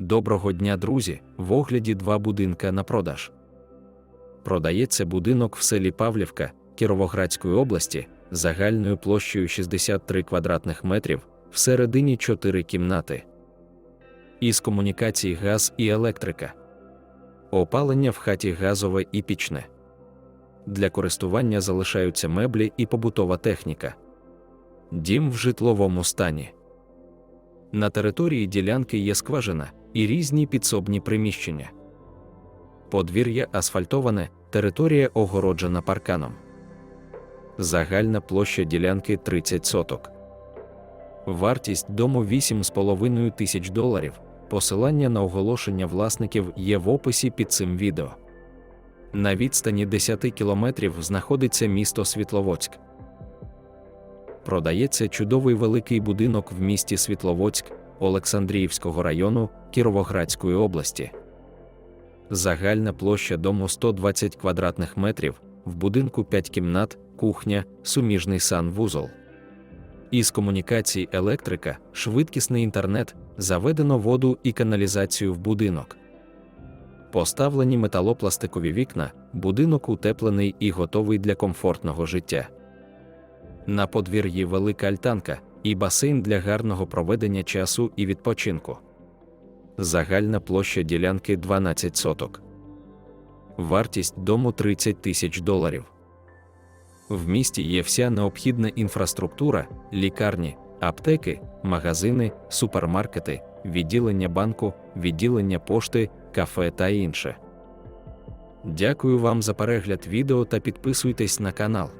Доброго дня, друзі! В огляді два будинка на продаж. Продається будинок в селі Павлівка Кіровоградської області загальною площею 63 квадратних метрів, всередині 4 кімнати. Із комунікацій газ і електрика. Опалення в хаті газове і пічне. Для користування залишаються меблі і побутова техніка. Дім в житловому стані. На території ділянки є скважина і різні підсобні приміщення. Подвір'я асфальтоване, територія огороджена парканом. Загальна площа ділянки 30 соток. Вартість дому 8,5 тисяч доларів. Посилання на оголошення власників є в описі під цим відео. На відстані 10 кілометрів знаходиться місто Світловодськ. Продається чудовий великий будинок в місті Світловодськ Олександріївського району Кіровоградської області. Загальна площа дому 120 квадратних метрів, в будинку 5 кімнат, кухня, суміжний санвузол. Із комунікацій електрика, швидкісний інтернет, заведено воду і каналізацію в будинок. Поставлені металопластикові вікна, будинок утеплений і готовий для комфортного життя. На подвір'ї велика альтанка і басейн для гарного проведення часу і відпочинку. Загальна площа ділянки 12 соток. Вартість дому 30 тисяч доларів. В місті є вся необхідна інфраструктура, лікарні, аптеки, магазини, супермаркети, відділення банку, відділення пошти, кафе та інше. Дякую вам за перегляд відео та підписуйтесь на канал.